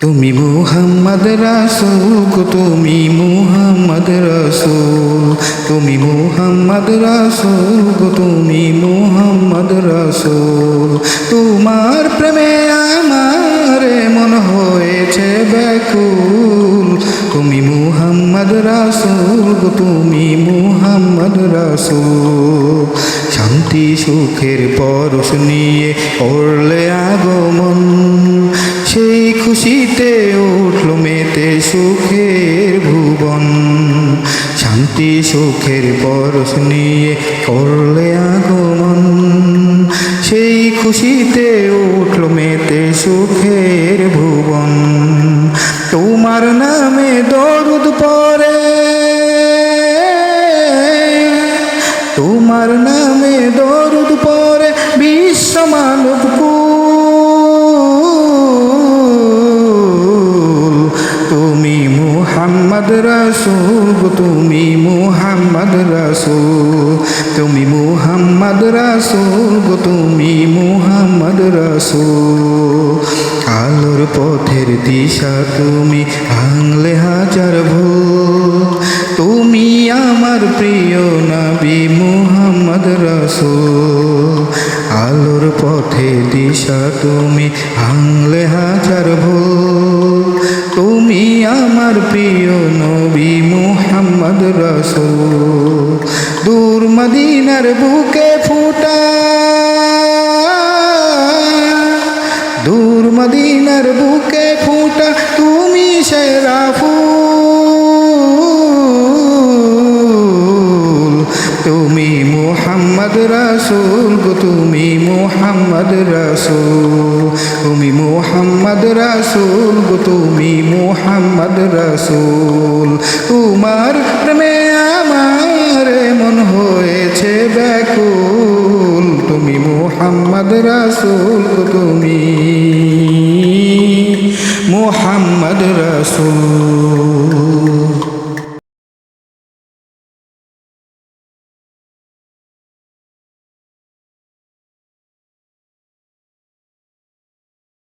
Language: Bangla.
তুমি মুহাম্মদ রাসূল, তুমি মুহাম্মদ রাসূল, তুমি মুহাম্মদ রাসূল, তুমি মুহাম্মদ রাসূল। তোমার প্রেমে আমার মন হয়েছে ব্যাকুল। তুমি মুহাম্মদ রাসূল, তুমি মুহাম্মদ রাসূল। শান্তি সুখের পরশ নিয়ে করলে আগমন। খুশিতে উঠল মেতে সুখের ভুবন। শান্তি সুখের পরশ নিয়ে করলে আগমন। সেই খুশিতে উঠল মেতে সুখের ভুবন। তোমার নামে দরুদ পরে তোমার নামে দরুদ পরে বিশ্ব মুহাম্মদ রাসূল, তুমি মুহাম্মদ রাসূল, তুমি মুহাম্মদ রাসূল, তুমি মুহাম্মদ রাসূল। আলোর পথের দিশা তুমি ভাঙলে হাজার ভুল। তুমি আমার প্রিয় নবী মুহাম্মদ রাসূল। আলোর পথে দিশা তুমি ভাঙলে হাজার ভুল। তুমি আমার প্রিয় রাসূল। দূর মদিনার বুকে ফুটা। দূর মদিনার বুকে ফুটা। তুমি সেরা ফুল তুমি মুহাম্মদ রাসূল গো, তুমি মুহাম্মদ রাসূল। তুমি মুহাম্মদ রাসূল গো, তুমি মুহাম্মদ রাসূল। তোমার প্রেমে মুহাম্মদ রাসূল তুমি মোহাম্মদ রাসূল।